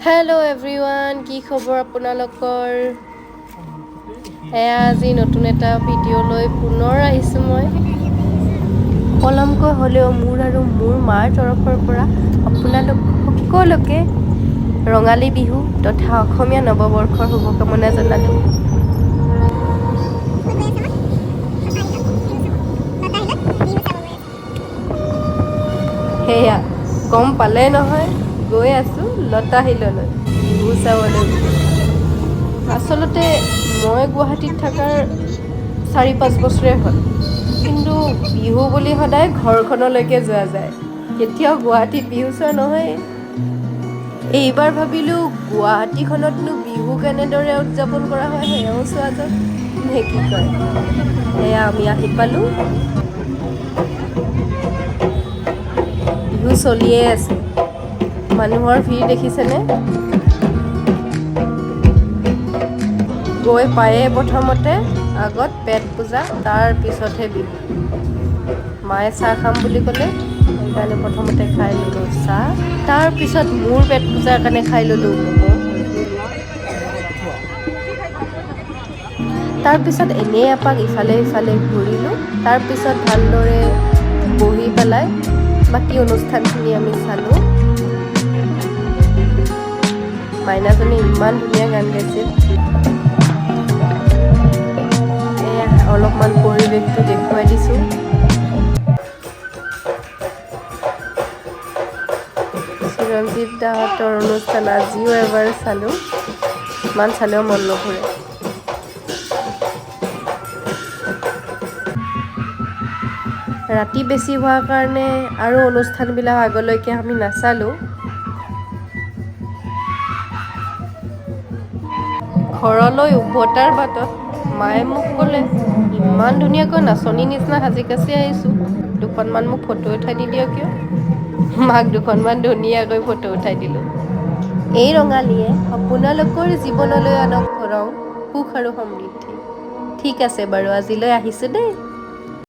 Hello everyone কি খবৰ আপোনালোকৰ? এয়া আজি নতুন এটা ভিডিঅ' লৈ পুনৰ আহিছোঁ মই। পলমকৈ হ'লেও মোৰ আৰু মোৰ মাৰ তৰফৰ পৰা আপোনালোক সকলোকে ৰঙালী বিহু তথা অসমীয়া নৱবৰ্ষৰ শুভকামনা জনালোঁ। সেয়া গম পালে নহয়। গৈ আছোঁ লতাশিললৈ বিহু চাবলৈ আচলতে মই গুৱাহাটীত থকাৰ চাৰি পাঁচ বছৰে হ'ল কিন্তু বিহু বুলি সদায় ঘৰখনলৈকে যোৱা যায়। কেতিয়াও গুৱাহাটীত বিহু চোৱা নহয় এইবাৰ ভাবিলোঁ গুৱাহাটীখনতনো বিহু কেনেদৰে উদযাপন কৰা হয় সেয়াও চোৱা যাওক। নে কি কয়? এয়া আমি আহি পালোঁ। বিহু চলিয়ে আছে। মানুহৰ ভিৰ দেখিছেনে? গৈ পায়ে প্ৰথমতে আগত পেট পূজা তাৰ পিছতহে বিহু। মায়ে চাহ খাম বুলি ক'লে সেইকাৰণে প্ৰথমতে খাই ল'লোঁ চাহ। তাৰপিছত মোৰ পেট পূজাৰ কাৰণে খাই ল'লোঁ তাৰপিছত এনেই এপাক ইফালে সিফালে ঘূৰিলোঁ। তাৰপিছত ভালদৰে বহি পেলাই বাকী অনুষ্ঠানখিনি আমি চালোঁ। মাইনাজনী ইমান ধুনীয়া গান গাইছিল এয়া অলপমান পৰিৱেশটো দেখুৱাই দিছোঁ চিৰঞ্জীৱ দাহঁতৰ অনুষ্ঠান আজিও এবাৰ চালোঁ ইমান চালেও মন নভৰে ৰাতি বেছি হোৱাৰ কাৰণে আৰু অনুষ্ঠানবিলাক আগলৈকে আমি নাচালোঁ ঘৰলৈ উভতাৰ বাটত মায়ে মোক ক'লে ইমান ধুনীয়াকৈ নাচনী নিচিনা সাজি কাচি আহিছোঁ। দুখনমান মোক ফটো উঠাই দি দিয়ক কিয়? মাক দুখনমান ধুনীয়াকৈ ফটো উঠাই দিলোঁ। এই ৰঙালীয়ে আপোনালোকৰ জীৱনলৈ আনক ৰং সুখ আৰু সমৃদ্ধি। ঠিক আছে বাৰু আজিলৈ আহিছোঁ দেই।